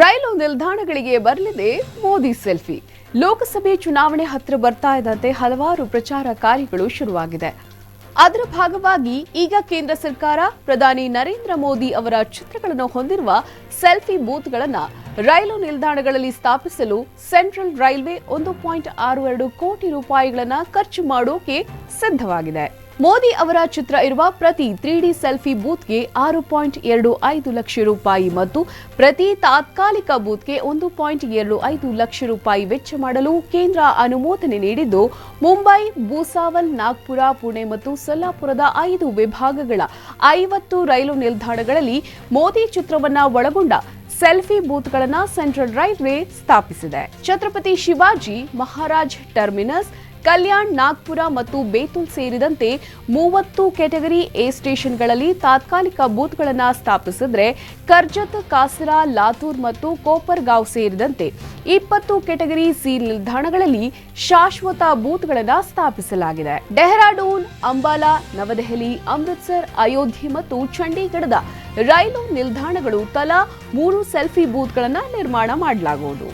ರೈಲು ನಿಲ್ದಾಣಗಳಿಗೆ ಬರಲಿದೆ ಮೋದಿ ಸೆಲ್ಫಿ. ಲೋಕಸಭೆ ಚುನಾವಣೆ ಹತ್ತಿರ ಬರ್ತಾ ಇದ್ದಂತೆ ಹಲವಾರು ಪ್ರಚಾರ ಕಾರ್ಯಗಳು ಶುರುವಾಗಿದೆ. ಅದರ ಭಾಗವಾಗಿ ಈಗ ಕೇಂದ್ರ ಸರ್ಕಾರ, ಪ್ರಧಾನಿ ನರೇಂದ್ರ ಮೋದಿ ಅವರ ಚಿತ್ರಗಳನ್ನು ಹೊಂದಿರುವ ಸೆಲ್ಫಿ ಬೂತ್ಗಳನ್ನು ರೈಲು ನಿಲ್ದಾಣಗಳಲ್ಲಿ ಸ್ಥಾಪಿಸಲು ಸೆಂಟ್ರಲ್ ರೈಲ್ವೆ ಒಂದು ಪಾಯಿಂಟ್ ಆರು ಎರಡು ಕೋಟಿ ರೂಪಾಯಿಗಳನ್ನು ಖರ್ಚು ಮಾಡೋಕೆ ಸಿದ್ಧವಾಗಿದೆ. ಮೋದಿ ಅವರ ಚಿತ್ರ ಇರುವ ಪ್ರತಿ ತ್ರೀ ಡಿ ಸೆಲ್ಫಿ ಬೂತ್ಗೆ ಆರು ಪಾಯಿಂಟ್ ಎರಡು ಐದು ಲಕ್ಷ ರೂಪಾಯಿ ಮತ್ತು ಪ್ರತಿ ತಾತ್ಕಾಲಿಕ ಬೂತ್ಗೆ ಒಂದು ಪಾಯಿಂಟ್ ಎರಡು ಐದು ಲಕ್ಷ ರೂಪಾಯಿ ವೆಚ್ಚ ಮಾಡಲು ಕೇಂದ್ರ ಅನುಮೋದನೆ ನೀಡಿದ್ದು, ಮುಂಬೈ, ಭೂಸಾವಲ್, ನಾಗ್ಪುರ, ಪುಣೆ ಮತ್ತು ಸೊಲ್ಲಾಪುರದ ಐದು ವಿಭಾಗಗಳ ಐವತ್ತು ರೈಲು ನಿಲ್ದಾಣಗಳಲ್ಲಿ ಮೋದಿ ಚಿತ್ರವನ್ನ ಒಳಗೊಂಡ ಸೆಲ್ಫಿ ಬೂತ್ಗಳನ್ನು ಸೆಂಟ್ರಲ್ ರೈಲ್ವೆ ಸ್ಥಾಪಿಸಿದೆ. ಛತ್ರಪತಿ ಶಿವಾಜಿ ಮಹಾರಾಜ್ ಟರ್ಮಿನಸ್ ಕಲ್ಯಾಣ್, ನಾಗ್ಪುರ ಮತ್ತು ಬೇತುಲ್ ಸೇರಿದಂತೆ ಮೂವತ್ತು ಕೆಟಗರಿ ಎ ಸ್ಟೇಷನ್ಗಳಲ್ಲಿ ತಾತ್ಕಾಲಿಕ ಬೂತ್ಗಳನ್ನು ಸ್ಥಾಪಿಸಿದ್ರೆ ಕರ್ಜತ್, ಕಾಸರಾ, ಲಾತೂರ್ ಮತ್ತು ಕೋಪರ್ಗಾಂವ್ ಸೇರಿದಂತೆ ಇಪ್ಪತ್ತು ಕ್ಯಾಟಗರಿ ಸಿ ನಿಲ್ದಾಣಗಳಲ್ಲಿ ಶಾಶ್ವತ ಬೂತ್ಗಳನ್ನು ಸ್ಥಾಪಿಸಲಾಗಿದೆ. ಡೆಹ್ರಾಡೂನ್, ಅಂಬಾಲಾ, ನವದೆಹಲಿ, ಅಮೃತ್ಸರ್, ಅಯೋಧ್ಯೆ ಮತ್ತು ಚಂಡೀಗಢದ ರೈಲು ನಿಲ್ದಾಣಗಳು ತಲಾ ಮೂರು ಸೆಲ್ಫಿ ಬೂತ್ಗಳನ್ನು ನಿರ್ಮಾಣ ಮಾಡಲಾಗುವುದು.